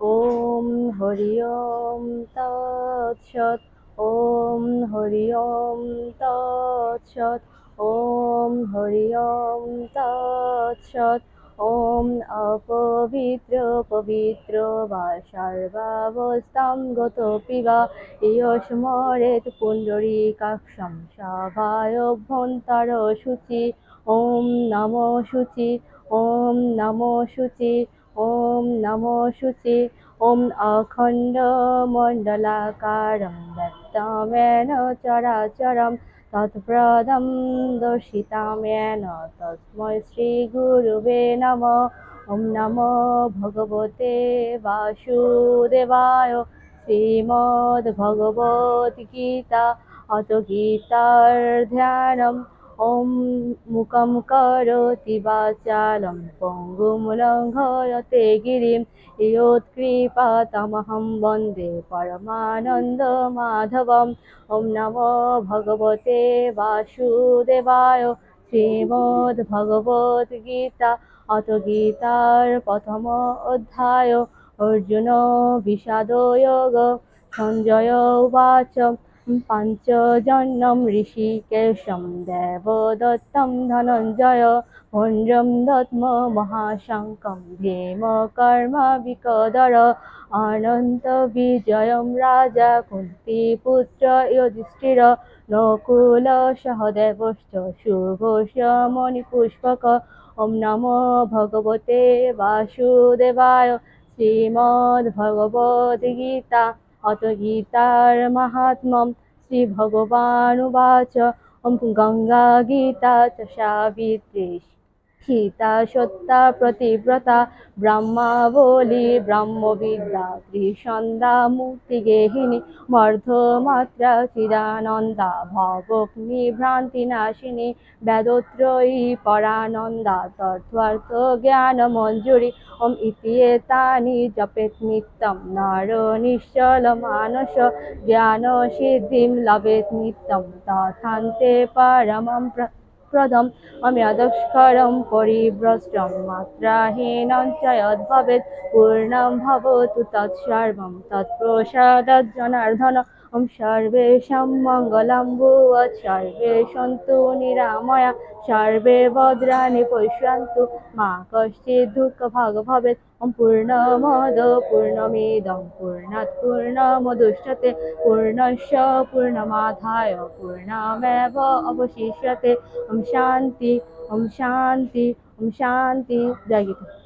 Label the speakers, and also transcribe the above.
Speaker 1: ওম হরি ওম তৎসৎ, ওম হরি ওম তৎসৎ, ওম হরি ওম তৎসৎ, ওম অপবিত্র পবিত্র বা সর্বাবস্থাং গত পিবা। ইয়স্মরেত পুণ্ডরীকাক্ষম সভায়ভ্যন্তর শুচি ওম নমো শুচি ওম নমো শুচি ॐ नमो शुचि ॐ अखण्डमण्डलाकारं दत्तमेन चराचरं तत्प्रदं दर्शितामेन तस्मै श्रीगुरुवे नमः ॐ नमो भगवते वासुदेवाय श्रीमद्भगवद्गीता अथ गीतार ध्यानम् ॐ मुखं करोति वाचालं पङ्गुं लङ्घयते गिरिं योत्कृपातमहं वन्दे परमानन्दमाधवम् ॐ नमो भगवते वासुदेवाय श्रीमद्भगवद्गीता পাঞ্চজন্যম ঋষিকেশম দেবদত্তম ধনঞ্জয় ভঞ্জম দত্ম মহাশঙ্কম ভীম কর্ম বিকদর অনন্ত বিজয়ম রাজা কুন্তি পুত্র যুধিষ্ঠির নকুল সহদেবশ্চ শুভশ মণিপুষ্পক ওম নম ভগবতে বাসুদেবায় শ্রীমদ্ভগবদ্গীতা অত গীতার মাহাত্ম্যম শ্রী ভগবানুবাচ গঙ্গা গীতা চ সাবিত্রী দীক্ষিতা সত্যা প্রতিব্রতা ব্রহ্মাবলী ব্রহ্মবিদ্যা ত্রিসন্ধা মুক্তিগেহিনী মর্ধমাত্রা চিদানন্দা, ভবগ্নি ভ্রান্তিনাশিনী বেদত্রয়ী পরানন্দা তর্থ্বার্থ জ্ঞান মঞ্জুরি, ওম ইতি এতানি জপেত নিত্যম, নর নিশ্চল মানস, জ্ঞান সিদ্ধিম লভেত নিত্যম, তথান্তে পরমম প্র প্রদম অম্যাদস্করম পরিভ্রষ্টম মাত্রাহীনঞ্চয়দ্ভবেৎ পূর্ণম ভবতু তৎসর্বম তৎপ্রসাদজ্জনার্ধন ওম সর্বে মঙ্গলম মঙ্গলাম্বুয় সর্বে সন্তু নিরাময়া সর্বে ভদ্রাণি পশ্যন্তু মা কষ্টে দুঃখ ভাগ ভবে ওম পূর্ণ পূর্ণমদ পূর্ণমিদম পূর্ণাৎ পূর্ণমদুষ্যতে পূর্ণস্য পূর্ণমাধায় পূর্ণমেব অবশিষ্যতে ওম শান্তি ওম শান্তি ওম শান্তি জয় গীতা